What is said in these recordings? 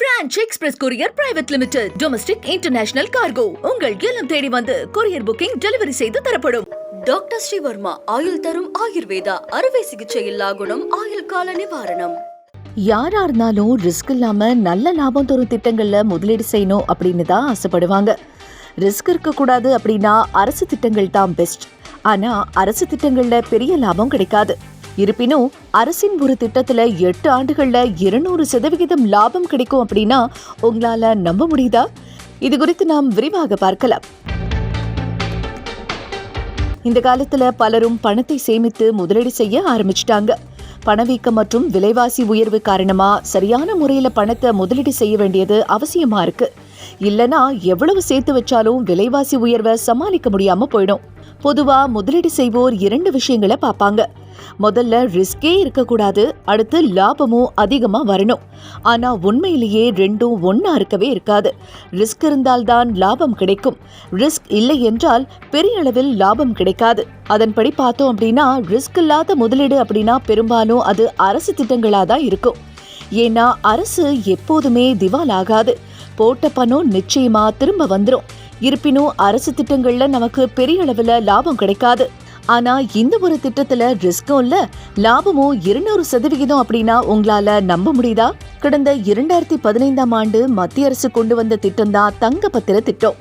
Franch express courier private limited domestic international cargo. உங்கள் இல்லம் தேடி வந்து கொரியர் புக்கிங் டெலிவரி செய்து தரப்படும். டாக்டர் ஸ்ரீவர்மா ஆயுள் தரும் ஆயுர்வேதா அறுவை சிகிச்சை இல்லா குணம் ஆயுள் கால நிவாரணம். யாரா இருந்தாலும் ரிஸ்க் இல்லாம நல்ல லாபம் தரும் திட்டங்கள்ல முதலீடு செய்யணும் அப்படின்னு தான் ஆசைப்படுவாங்க. ரிஸ்க் இருக்கக்கூடாது அப்படின்னா அரசு திட்டங்கள் தான் பெஸ்ட். ஆனா அரசு திட்டங்கள்ல பெரிய லாபம் கிடைக்காது. இருப்பினும் அரசின் ஒரு திட்டத்தில் எட்டு ஆண்டுகளில் இருநூறு சதவிகிதம் லாபம் கிடைக்கும் அப்படின்னா உங்களால் நம்ப முடியுதா? இது குறித்து நாம் விரிவாக பார்க்கலாம். இந்த காலத்தில் பலரும் பணத்தை சேமித்து முதலீடு செய்ய ஆரம்பிச்சிட்டாங்க. பணவீக்கம் மற்றும் விலைவாசி உயர்வு காரணமா சரியான முறையில் பணத்தை முதலீடு செய்ய வேண்டியது அவசியமா இருக்கு. இல்லனா எவ்வளவு சேர்த்து வச்சாலும் விலைவாசி உயர்வை சமாளிக்க முடியாம போயிடும். பொதுவா முதலீடு செய்வோர் இரண்டு விஷயங்களை பார்ப்பாங்க. முதல்ல ரிஸ்கே இருக்கக்கூடாது அடுத்து லாபமும் அதிகமாக வரணும். ஆனால் உண்மையிலேயே ரெண்டும் ஒன்றா இருக்கவே இருக்காது. ரிஸ்க் இருந்தால்தான் லாபம் கிடைக்கும். ரிஸ்க் இல்லை என்றால் பெரிய அளவில் லாபம் கிடைக்காது. அதன்படி பார்த்தோம் அப்படின்னா ரிஸ்க் இல்லாத முதலீடு அப்படின்னா பெரும்பாலும் அது அரசு திட்டங்களாக தான் இருக்கும். ஏன்னா அரசு எப்போதுமே திவால் ஆகாது போட்ட பணம் நிச்சயமா திரும்ப வந்துடும் இருப்பினும் அரசு திட்டங்கள்ல நமக்கு பெரிய அளவில் லாபம் கிடைக்காது. ஆனா இந்த ஒரு திட்டத்துல ரிஸ்க்கும் இல்ல. லாபமும் இருநூறு சதவிகிதம் அப்படின்னா உங்களால நம்ப முடியுதா? கடந்த இரண்டாயிரத்தி பதினைந்தாம் ஆண்டு மத்திய அரசு கொண்டு வந்த திட்டம் தான் தங்க பத்திர திட்டம்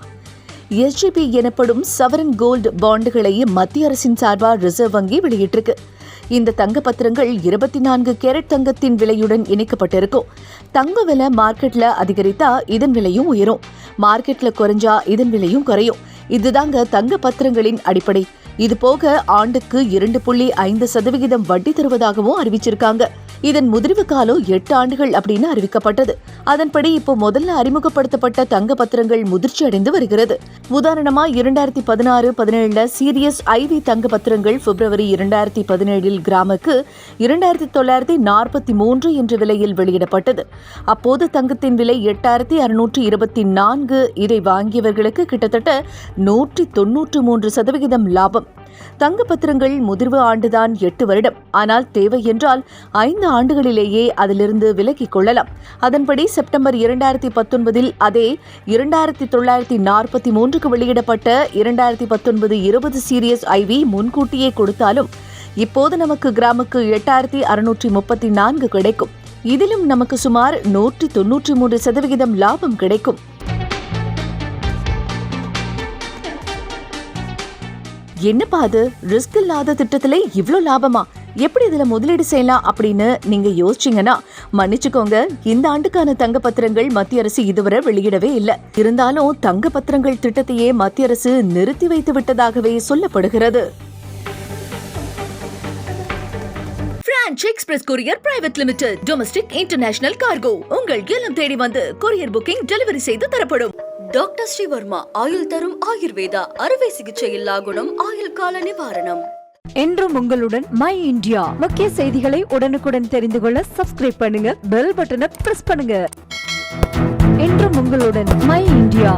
எஸ்ஜிபி எனப்படும் சவரன் கோல்டு பாண்டுகளை மத்திய அரசின் சார்பா ரிசர்வ் வங்கி வெளியிட்டிருக்கு. இந்த தங்க பத்திரங்கள் இருபத்தி நான்கு கேரட் தங்கத்தின் விலையுடன் இணைக்கப்பட்டிருக்கும். தங்க விலை மார்க்கெட்ல அதிகரித்தா இதன் விலையும் உயரும். மார்க்கெட்ல குறைஞ்சா இதன் விலையும் குறையும். இதுதாங்க தங்க பத்திரங்களின் அடிப்படை. இதுபோக ஆண்டுக்கு இரண்டு புள்ளி ஐந்து சதவிகிதம் வட்டி தருவதாகவும் அறிவிச்சிருக்காங்க. இதன் முதிர்வு காலம் எட்டு ஆண்டுகள் அப்படின்னு அறிவிக்கப்பட்டது. அதன்படி இப்போ முதல்ல அறிமுகப்படுத்தப்பட்ட தங்க பத்திரங்கள் முதிர்ச்சி அடைந்து வருகிறது. உதாரணமா இரண்டாயிரத்தி பதினாறு பதினேழுல சீரியஸ் ஐவி தங்க பத்திரங்கள் பிப்ரவரி இரண்டாயிரத்தி பதினேழில் கிராமுக்கு இரண்டாயிரத்தி தொள்ளாயிரத்தி நாற்பத்தி மூன்று என்ற விலையில் வெளியிடப்பட்டது. அப்போது தங்கத்தின் விலை எட்டாயிரத்தி அறுநூற்றி இருபத்தி நான்கு இதை வாங்கியவர்களுக்கு கிட்டத்தட்ட நூற்றி தொன்னூற்று மூன்று சதவிகிதம் லாபம். தங்க பத்திரங்கள் முதிர்வு ஆண்டுதான் எட்டு வருடம். ஆனால் தேவை என்றால் ஐந்து ஆண்டுகளிலேயே அதிலிருந்து விலகிக் கொள்ளலாம். அதன்படி செப்டம்பர் இரண்டாயிரத்தி பத்தொன்பதில் அதே இரண்டாயிரத்தி தொள்ளாயிரத்தி நாற்பத்தி மூன்றுக்கு வெளியிடப்பட்ட இரண்டாயிரத்தி பத்தொன்பது இருபது சீரியஸ் ஐவி முன்கூட்டியே கொடுத்தாலும் இப்போது நமக்கு கிராமுக்கு எட்டாயிரத்தி அறுநூற்றி முப்பத்தி நான்கு கிடைக்கும். இதிலும் நமக்கு சுமார் நூற்றி தொன்னூற்றி மூன்று சதவிகிதம் லாபம் கிடைக்கும். என்னப்பா அது? ரிஸ்க் இல்லாத திட்டத்திலே இவ்வளோ லாபமா? எப்படி இதில் முதலீடு செய்யலாம் அப்படின்னு நீங்க யோசிச்சீங்கன்னா மன்னிச்சுக்கோங்க இந்த ஆண்டுக்கான தங்க பத்திரங்கள் மத்திய அரசு இதுவரை வெளியிடவே இல்லை. இருந்தாலும் தங்க பத்திரங்கள் திட்டத்தையே மத்திய அரசு நிறுத்தி வைத்து விட்டதாகவே சொல்லப்படுகிறது. Franch express courier private limited domestic international cargo உங்கள் இல்லம் தேடி வந்து கொரியர் புக்கிங் டெலிவரி செய்து தரப்படும். டாக்டர் ஸ்ரீவர்மா ஆயுள் தரும் ஆயுர்வேதா அறுவை சிகிச்சை இல்லா குணம் ஆயுள் கால நிவாரணம். என்றும் உங்களுடன் மை இந்தியா. முக்கிய செய்திகளை உடனுக்குடன் தெரிந்து கொள்ள சப்ஸ்கிரைப் பண்ணுங்க பெல் பட்டனை பிரஸ் பண்ணுங்க. என்றும் உங்களுடன் மை இந்தியா.